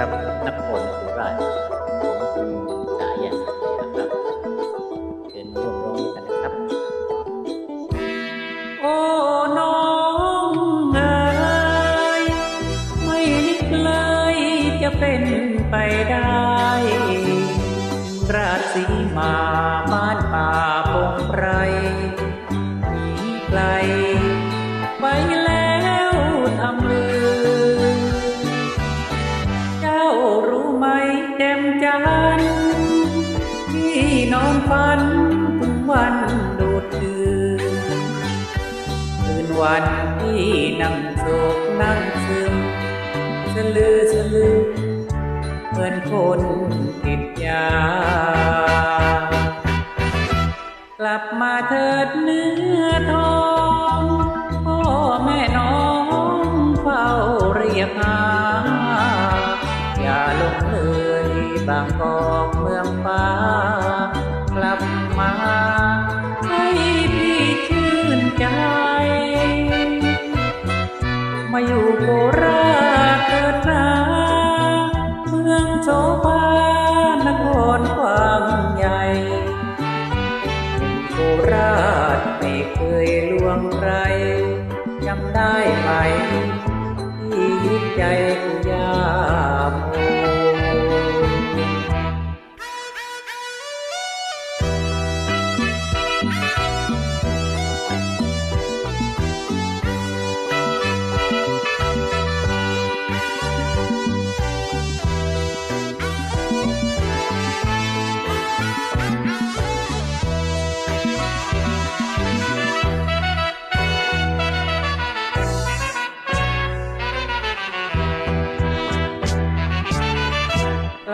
นครโคราชของคุณสายันนะครับเชิญร่วมร้องกันนะครับ โอ้น้องเอ๋ยไม่นึกเลยจะเป็นไปได้ ราชสีมา ฝันถึงวันดูดดื่มคืนวันที่นั่งโศกนั่งซึมสลือสลือเหมือนคนติดยา กลับมาเถิดเนื้อทองพ่อแม่น้องเฝ้าเรียกหาอย่าลงเลยบางกอกเมืองฟ้า อยู่โคราชเกิดนาเมืองโสภานครกว้างใหญ่โคราชไม่เคยลวงใครจำได้ไหมที่ยิ่งใจกุยา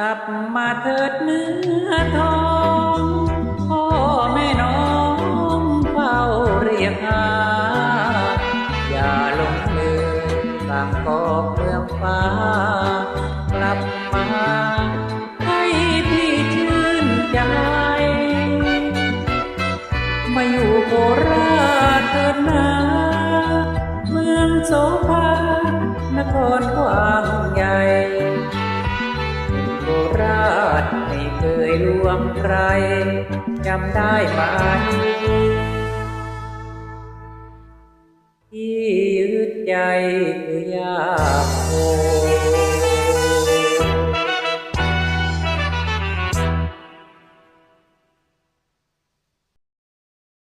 ลับมาเถิดเนื้อทองพ่อแม่น้องเฝ้าเรียกหาอย่าลงเลยบางกอกเมืองฟ้ากลับมาให้พี่ชื่นใจ มาอยู่โคราชเถิดนาเมืองโสภ เคยลวงใคร จำได้ไหมที่ยึดใจคือยาโม